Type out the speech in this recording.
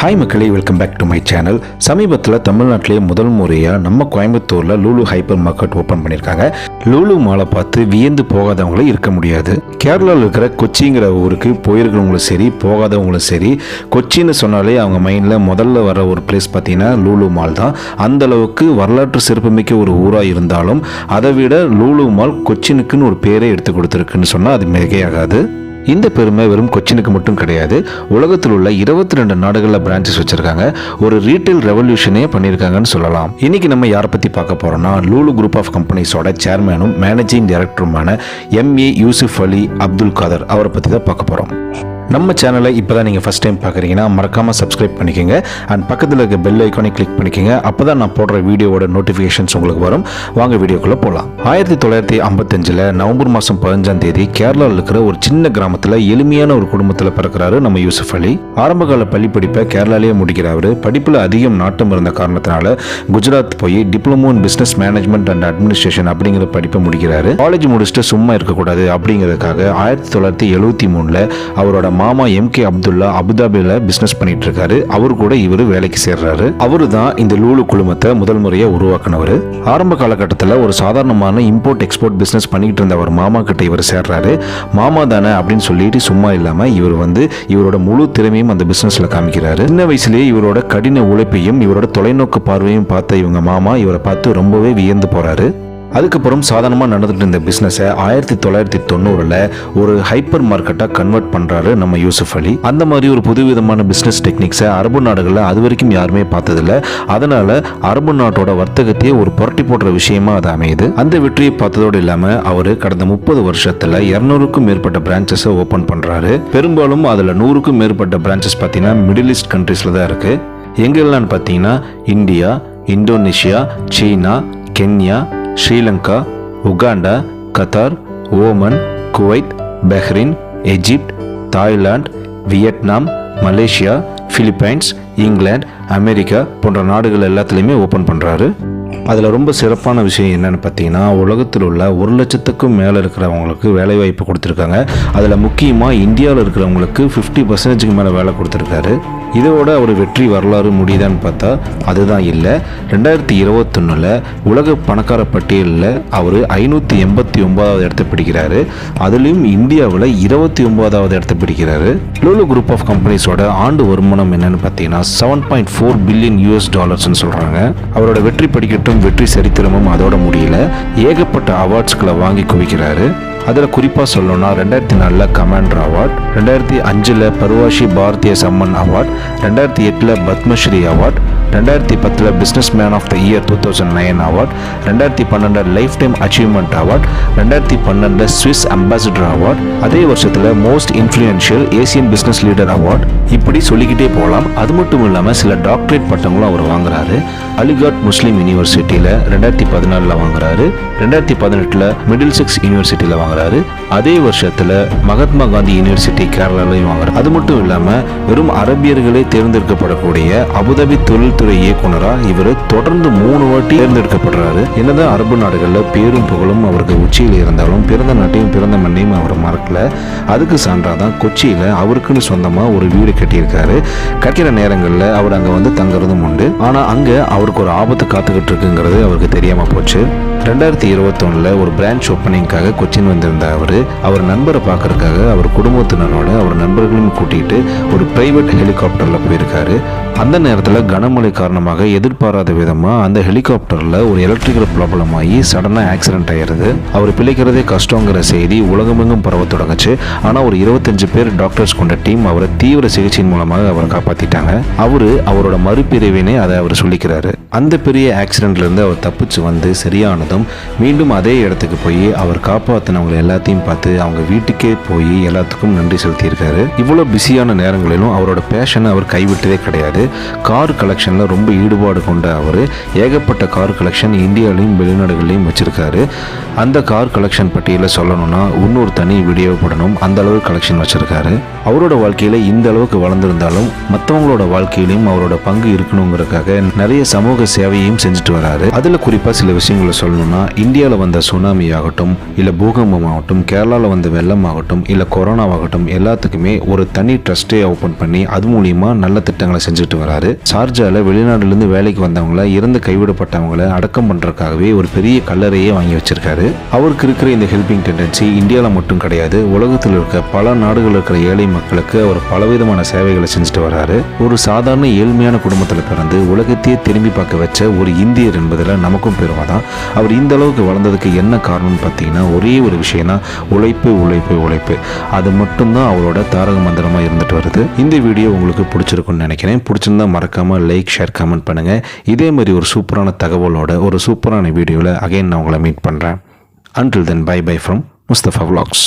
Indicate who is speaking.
Speaker 1: Hi மக்களே welcome back to my channel சமீபத்தில் தமிழ்நாட்டிலேயே முதல் முறையாக நம்ம கோயம்புத்தூரில் லூலு ஹைப்பர் மார்க்கெட் ஓப்பன் பண்ணியிருக்காங்க. லூலு மாலை பார்த்து வியந்து போகாதவங்களே இருக்க முடியாது. கேரளாவில் இருக்கிற கொச்சிங்கிற ஊருக்கு போயிருக்கிறவங்களும் சரி போகாதவங்களும் சரி கொச்சின்னு சொன்னாலே அவங்க மைண்டில் முதல்ல வர ஒரு பிளேஸ் பார்த்தீங்கன்னா லூலு மால் தான். அந்த அளவுக்கு வரலாற்று சிறப்புமிக்க ஒரு ஊராக இருந்தாலும் அதை விட லூலு மால் கொச்சினுக்குன்னு ஒரு பேரே எடுத்து கொடுத்துருக்குன்னு சொன்னால் அது மிகையாகாது. இந்த பெருமை வெறும் கொச்சினுக்கு மட்டும் கிடையாது உலகத்தில் உள்ள இருபத்தி ரெண்டு நாடுகளில் பிரான்ச்சஸ் வச்சிருக்காங்க. ஒரு ரீட்டைல் ரெவல்யூஷனே பண்ணியிருக்காங்கன்னு சொல்லலாம். இன்னைக்கு நம்ம யாரை பற்றி பார்க்க போறோம்னா லூலு குரூப் ஆஃப் கம்பெனிஸோட சேர்மேனும் மேனேஜிங் டைரக்டருமான எம்ஏ யூசுஃப் அலி அப்துல் காதர் அவரை பற்றி தான் பார்க்க போகிறோம் நம்ம சேனலை இப்போ தான் நீங்கள் ஃபஸ்ட் டைம் பார்க்குறீங்கன்னா மறக்காமல் சப்ஸ்கிரைப் பண்ணிக்கோங்க. அண்ட் பக்கத்தில் இருக்க பெல் ஐக்கானை கிளிக் பண்ணிக்கோங்க. அப்போ தான் நான் போடுற வீடியோவோட நோட்டிஃபிகேஷன்ஸ் உங்களுக்கு வரும். வாங்க வீடியோக்குள்ளே போகலாம் ஆயிரத்தி தொள்ளாயிரத்தி ஐம்பத்தஞ்சில் நவம்பர் மாதம் பதினஞ்சாம் தேதி கேரளாவில் இருக்கிற ஒரு சின்ன கிராமத்தில் எளிமையான ஒரு குடும்பத்தில் பிறக்கிறாரு நம்ம யூசுஃப் அலி. ஆரம்பகால பள்ளி படிப்பை கேரளாலேயே முடிக்கிறாரு படிப்பில் அதிகம் நாட்டம் இருந்த காரணத்தினால குஜராத் போய் diploma in business management and administration அப்படிங்கிற படிப்பை முடிக்கிறாரு. காலேஜ் முடிச்சுட்டு சும்மா இருக்கக்கூடாது அப்படிங்கிறதுக்காக ஆயிரத்தி தொள்ளாயிரத்தி எழுபத்தி மூணில் அவரோட மாமா எம் கே அப்துல்லா அபுதாபியில் பிஸ்னஸ் பண்ணிட்டு இருக்காரு அவர் கூட இவர் வேலைக்கு சேர்றாரு. அவரு தான் இந்த லூலு குழுமத்தை முதல் முறையாக உருவாக்குனவர். ஆரம்ப காலகட்டத்தில் ஒரு சாதாரணமான இம்போர்ட் எக்ஸ்போர்ட் பிஸ்னஸ் பண்ணிட்டு இருந்த அவர் மாமா கிட்ட இவர் சேர்றாரு. மாமா தானே அப்படின்னு சொல்லிட்டு சும்மா இல்லாமல் இவர் வந்து இவரோட முழு திறமையும் அந்த பிஸ்னஸில் காமிக்கிறாரு. சின்ன வயசுலேயே இவரோட கடின உழைப்பையும் இவரோட தொலைநோக்கு பார்வையும் பார்த்த இவங்க மாமா இவரை பார்த்து ரொம்பவே வியந்து போறாரு. அதுக்கப்புறம் சாதாரணமாக நடந்துட்டு இருந்த பிஸ்னஸை ஆயிரத்தி தொள்ளாயிரத்தி தொண்ணூறில் ஒரு ஹைப்பர் மார்க்கெட்டாக கன்வெர்ட் பண்ணுறாரு நம்ம யூசுஃப் அலி. அந்த மாதிரி ஒரு புதுவிதமான பிஸ்னஸ் டெக்னிக்ஸை அரபு நாடுகளில் அது வரைக்கும் யாருமே பார்த்ததில்ல. அதனால் அரபு நாட்டோட வர்த்தகத்தையே ஒரு புரட்டி போடுற விஷயமா அது அமையுது. அந்த வெற்றியை பார்த்ததோடு இல்லாமல் அவர் கடந்த முப்பது வருஷத்தில் இரநூறுக்கும் மேற்பட்ட பிரான்ச்சஸை ஓப்பன் பண்ணுறாரு பெரும்பாலும் அதில் நூறுக்கும் மேற்பட்ட பிரான்ச்சஸ் பார்த்தீங்கன்னா மிடில் ஈஸ்ட் கண்ட்ரீஸில் தான் இருக்குது எங்கெல்லாம் பார்த்தீங்கன்னா இந்தியா இந்தோனேஷியா சீனா Kenya Sri Lanka Uganda Qatar Oman Kuwait Bahrain Egypt Thailand Vietnam Malaysia Philippines England America போன்ற நாடுகள் எல்லாத்துலேயுமே ஓப்பன் பண்ணுறாரு அதில் ரொம்ப சிறப்பான விஷயம் என்னென்னு பார்த்தீங்கன்னா உலகத்தில் உள்ள ஒரு லட்சத்துக்கும் மேலே இருக்கிறவங்களுக்கு வேலை வாய்ப்பு கொடுத்துருக்காங்க. அதில் முக்கியமாக இந்தியாவில் இருக்கிறவங்களுக்கு ஃபிஃப்டி பர்சன்டேஜுக்கு மேலே வேலை கொடுத்துருக்காரு. இதோட அவர் வெற்றி வரலாறு முடியுதான்னு பார்த்தா அதுதான் இல்லை. ரெண்டாயிரத்தி இருபத்தொன்னில் உலக பணக்கார பட்டியலில் அவர் ஐநூற்றி எண்பத்தி ஒன்பதாவது இடத்த பிடிக்கிறாரு. அதுலேயும் இந்தியாவில் இருபத்தி ஒன்பதாவது இடத்த பிடிக்கிறாரு. லூலு குரூப் ஆஃப் கம்பெனிஸோட ஆண்டு வருமானம் என்னன்னு பார்த்தீங்கன்னா seven point four billion US டாலர்ஸ்னு சொல்கிறாங்க அவரோட வெற்றி படிக்கட்டும் வெற்றி சரித்திரமும் அதோட முடியல. ஏகப்பட்ட அவார்ட்ஸ்களை வாங்கி குவிக்கிறாரு. அதில் குறிப்பாக சொல்லணும்னா ரெண்டாயிரத்தி நாலில் கமாண்டர் அவார்ட் ரெண்டாயிரத்தி அஞ்சில் பர்வாஷி பாரதிய சம்மன் அவார்ட் ரெண்டாயிரத்தி எட்டில் பத்மஸ்ரீ அவார்ட் ரெண்டாயிரத்தி பத்தில் businessman of the year two thousand nine award ரெண்டாயிரத்தி பன்னெண்டில் லைஃப் டைம் அச்சீவ்மெண்ட் அவார்ட் ரெண்டாயிரத்தி பன்னெண்டில் ஸ்விஸ் அம்பாசிடர் அவார்ட் அதே வருஷத்தில் most influential Asian business leader award. இப்படி சொல்லிக்கிட்டே போகலாம் அது மட்டும் இல்லாமல் சில டாக்டரேட் பட்டங்களும் அவர் வாங்குறாரு. அலிகாட் முஸ்லீம் யூனிவர்சிட்டியில் ரெண்டாயிரத்தி பதினாலில் வாங்குறாரு. ரெண்டாயிரத்தி பதினெட்டில் மிடில் செக்ஸ் யூனிவர்சிட்டியில் வாங்குறாரு. அதே வருஷத்தில் மகாத்மா காந்தி யூனிவர்சிட்டி கேரளாலையும் வாங்குறாரு. அது மட்டும் இல்லாமல் வெறும் அரபியர்களே தேர்ந்தெடுக்கப்படக்கூடிய அபுதாபி தொழில்துறை இயக்குனராக இவர் தொடர்ந்து மூணு வாட்டி தேர்ந்தெடுக்கப்படுறாரு. என்னதான் அரபு நாடுகளில் பேரும் புகழும் அவருக்கு உச்சியில் இருந்தாலும் பிறந்த நாட்டையும் பிறந்த மண்ணையும் அவர் மறக்கல. அதுக்கு சான்றாதான் கொச்சியில் அவருக்குன்னு சொந்தமாக ஒரு வீடு கட்டியிருக்காரு. கட்டிற நேரங்களில் அவர் அங்கே வந்து தங்குறதும் உண்டு. ஆனால் அங்கே அவருக்கு ஒரு ஆபத்து காத்துக்கிட்டு இருக்குங்கிறது அவருக்கு தெரியாமல் போச்சு. ரெண்டாயிரத்தி இருபத்தொன்னில் ஒரு பிரான்ச் ஓப்பனிங்காக கொச்சின் வந்திருந்த அவர் அவர் நண்பரை பார்க்கறதுக்காக அவர் குடும்பத்தினரோட அவர் நண்பர்களையும் கூட்டிகிட்டு ஒரு பிரைவேட் ஹெலிகாப்டரில் போயிருக்காரு. அந்த நேரத்தில் கனமழை காரணமாக எதிர்பாராத விதமாக அந்த ஹெலிகாப்டரில் ஒரு எலக்ட்ரிக்கல் ப்ராப்ளம் ஆகி சடனாக ஆக்சிடென்ட் ஆயிருது. அவர் பிழைக்கிறதே கஷ்டங்கிற செய்தி உலகமெங்கும் பரவ தொடங்குச்சு. ஆனால் ஒரு இருபத்தஞ்சு பேர் டாக்டர்ஸ் கொண்ட டீம் அவரை தீவிர சிகிச்சையின் மூலமாக அவரை காப்பாற்றிட்டாங்க அவர் அவரோட மறுபிரிவினை அதை அவர் சொல்லிக்கிறாரு. அந்த பெரிய ஆக்சிடென்ட்லேருந்து அவர் தப்பிச்சு வந்து சரியானதும் மீண்டும் அதே இடத்துக்கு போய் அவர் காப்பாற்றினவங்க எல்லாத்தையும் பார்த்து அவங்க வீட்டுக்கே போய் எல்லாத்துக்கும் நன்றி செலுத்தியிருக்காரு. இவ்வளோ பிஸியான நேரங்களிலும் அவரோட பேஷனை அவர் கைவிட்டதே கிடையாது. கார் கலெக்ஷனில் ரொம்ப ஈடுபாடு கொண்ட அவர் ஏகப்பட்ட கார் கலெக்ஷன் இந்தியாவிலையும் வெளிநாடுகள்லையும் வச்சிருக்காரு. அந்த கார் கலெக்ஷன் பட்டியலில் சொல்லணும்னா இன்னொரு தனி வீடியோ போடணும். அந்த அளவு கலெக்ஷன் வச்சிருக்காரு. அவரோட வாழ்க்கையில் இந்த அளவுக்கு வளர்ந்துருந்தாலும் மற்றவங்களோட வாழ்க்கையிலையும் அவரோட பங்கு இருக்கணுங்கிறதுக்காக நிறைய சமூக சேவையும் செஞ்சுட்டு வராரு. அதில் குறிப்பாக சில விஷயங்களை சொல்லணும். சொல்லணும்னா இந்தியாவில் வந்த சுனாமி ஆகட்டும் இல்ல பூகம்பம் ஆகட்டும் கேரளாவில் வந்த வெள்ளம் ஆகட்டும் இல்லை கொரோனாவாகட்டும் எல்லாத்துக்குமே ஒரு தனி ட்ரஸ்டே ஓப்பன் பண்ணி அது மூலியமா நல்ல திட்டங்களை செஞ்சுட்டு வராரு. ஷார்ஜால வெளிநாடுலேருந்து வேலைக்கு வந்தவங்கள இறந்து கைவிடப்பட்டவங்கள அடக்கம் பண்ணுறதுக்காகவே ஒரு பெரிய கல்லறையே வாங்கி வச்சிருக்காரு. அவருக்கு இருக்கிற இந்த ஹெல்பிங் டெண்டன்சி இந்தியாவில் மட்டும் கிடையாது உலகத்தில் இருக்க பல நாடுகளில் இருக்கிற ஏழை மக்களுக்கு அவர் பலவிதமான சேவைகளை செஞ்சுட்டு வராரு. ஒரு சாதாரண ஏழ்மையான குடும்பத்தில் பிறந்து உலகத்தையே திரும்பி பார்க்க வச்ச ஒரு இந்தியர் என்பதில் நமக்கும் பெருமை தான் அவர் இந்த அளவுக்கு வளர்ந்ததுக்கு என்ன காரணம்னு பார்த்தீங்கன்னா ஒரே ஒரு விஷயம்னா உழைப்பு உழைப்பு உழைப்பு. அது மட்டும்தான் அவரோட தாரக மந்திரமாக இருந்துட்டு வருது. இந்த வீடியோ உங்களுக்கு பிடிச்சிருக்குன்னு நினைக்கிறேன். பிடிச்சிருந்தா மறக்காமல் லைக் ஷேர் கமெண்ட் பண்ணுங்கள் இதே மாதிரி ஒரு சூப்பரான தகவலோட ஒரு சூப்பரான வீடியோவில் அகைன் நான் உங்களை மீட் பண்ணுறேன் until then bye bye from Mustafa vlogs.